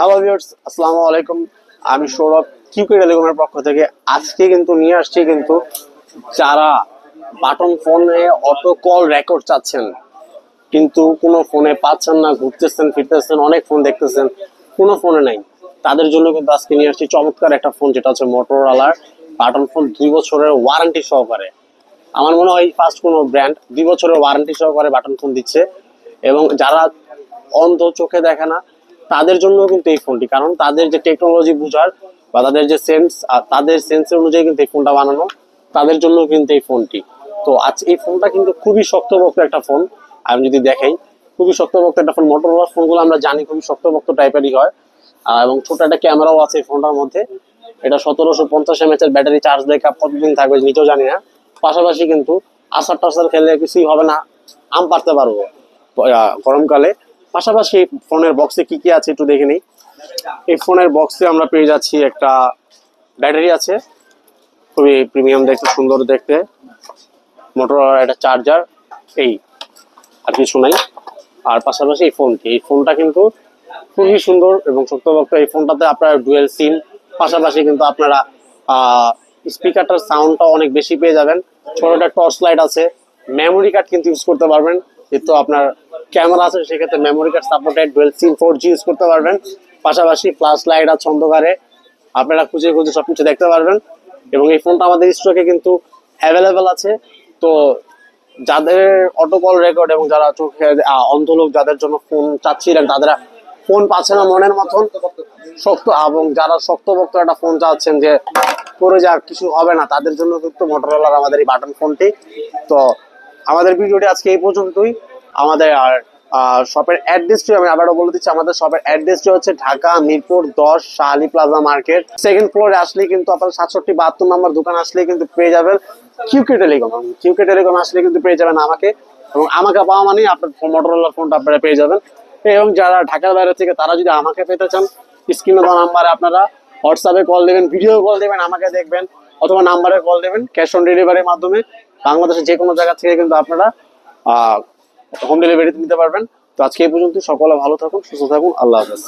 Hello viewers আসসালামু আলাইকুম। আমি সৌরভ কিউকে টেলিকমের পক্ষ থেকে আজকে কিন্তু নিয়ে আসছি কিন্তু যারা বাটন ফোনে অটো কল রেকর্ড চাচ্ছেন, কিন্তু কোনো ফোনে পাচ্ছেন না, ঘুরতেছেন, ফিরতেছেন, অনেক ফোন দেখতেছেন, কোনো ফোনে নাই। তাদের জন্য কিন্তু আজকে নিয়ে আসছি চমৎকার একটা ফোন যেটা হচ্ছে মোটরওয়ালার বাটন ফোন দুই বছরের ওয়ারেন্টি সহকারে। আমার মনে হয় ফার্স্ট কোনো ব্র্যান্ড দুই বছরের ওয়ারেন্টি সহকারে বাটন ফোন দিচ্ছে এবং যারা অন্ধ চোখে দেখে না তাদের জন্য কিন্তু এই ফোনটি, কারণ তাদের যে টেকনোলজি বুঝার বা তাদের যে সেন্স তাদের সেন্সের অনুযায়ী কিন্তু এই ফোনটা বানানো, তাদের জন্য কিন্তু এই ফোনটি। তো আজ এই ফোনটা কিন্তু খুবই শক্তপোক্ত একটা ফোন। আমি যদি দেখাই, খুবই শক্তপোক্ত একটা ফোন। মোটরওয়ালা ফোনগুলো আমরা জানি খুবই শক্তপোক্ত টাইপেরই হয়। এবং ছোট একটা ক্যামেরাও আছে এই ফোনটার মধ্যে। এটা সতেরোশো পঞ্চাশ এমএচ এর ব্যাটারি চার্জ ব্যাকআপ কতদিন থাকবে নিজেও জানি না। পাশাপাশি কিন্তু আসার টাসার খেলে কিছুই হবে না, আম পারতে পারব। গরমকালে। পাশাপাশি ফোনের বক্সে কি কি আছে একটু দেখে নিই। এই ফোনের বক্সে আমরা পেয়ে যাচ্ছি একটা ব্যাটারি আছে, খুবই প্রিমিয়াম দেখতে, সুন্দর দেখতে। মোটর একটা চার্জার এই, আর কিছু নাই। আর পাশাপাশি এই ফোনটি এই ফোনটা কিন্তু খুবই সুন্দর এবং শক্তপোক্ত। এই ফোনটাতে আপনার ডুয়েল সিম পাশাপাশি কিন্তু আপনারা স্পিকারটার সাউন্ডটা অনেক বেশি পেয়ে যাবেন। ছোট একটা টর্চ লাইট আছে মেমোরি কার্ড কিন্তু ইউজ করতে পারবেন। যেহেতু আপনার ক্যামেরা আছে, সেক্ষেত্রে memory card supported dual SIM four G use করতে পারবেন। পাশাপাশি ফ্লাশ লাইট আছে অন্ধকারে, আপনারা খুঁজে খুঁজে সব কিছু দেখতে পারবেন। এবং এই ফোনটা আমাদের স্টকে কিন্তু অ্যাভেলেবেল আছে। তো যাদের অটো কল রেকর্ড এবং যারা চোখে অন্ধ লোক যাদের জন্য ফোন চাচ্ছিলেন তাদের ফোন পাচ্ছে না মনের মতন, শক্ত, এবং যারা শক্তভক্ত একটা ফোন চাচ্ছেন যে করে যা কিছু হবে না, তাদের জন্য কিন্তু মোটরোলার আমাদের এই বাটন ফোনটি তো আমাদের ভিডিওটি আজকে এই পর্যন্তই। আমাদের আর শপের অ্যাড্রেসটি আমি আবারও বলে দিচ্ছি, আমাদের শপের অ্যাড্রেসটি হচ্ছে ঢাকা মিরপুর দশ শাহালি প্লাজা মার্কেট সেকেন্ড ফ্লোরে আসলে কিন্তু আপনার সাতষট্টি বাহাত্তর নম্বর দোকান আসলে কিন্তু পেয়ে যাবেন কিউকে টেলিকম কিউকে টেলিকম আসলে কিন্তু পেয়ে যাবেন আমাকে এবং আমাকে পাওয়া মানেই আপনার মোটরোলার ফোনটা আপনারা পেয়ে যাবেন। এবং যারা ঢাকার বাইরে থেকে তারা যদি আমাকে পেতে চান স্ক্রিনে দেওয়া নাম্বারে আপনারা হোয়াটসঅ্যাপে কল দেবেন ভিডিও কল দেবেন, আমাকে দেখবেন। অথবা নাম্বারে কল দেবেন ক্যাশ অন ডেলিভারির মাধ্যমে। বাংলাদেশের যে কোনো জায়গা থেকে কিন্তু আপনারা হোম ডেলিভারিতে নিতে পারবেন। তো আজকে এই পর্যন্ত সকলে ভালো থাকুন, সুস্থ থাকুন। আল্লাহ হাফেজ।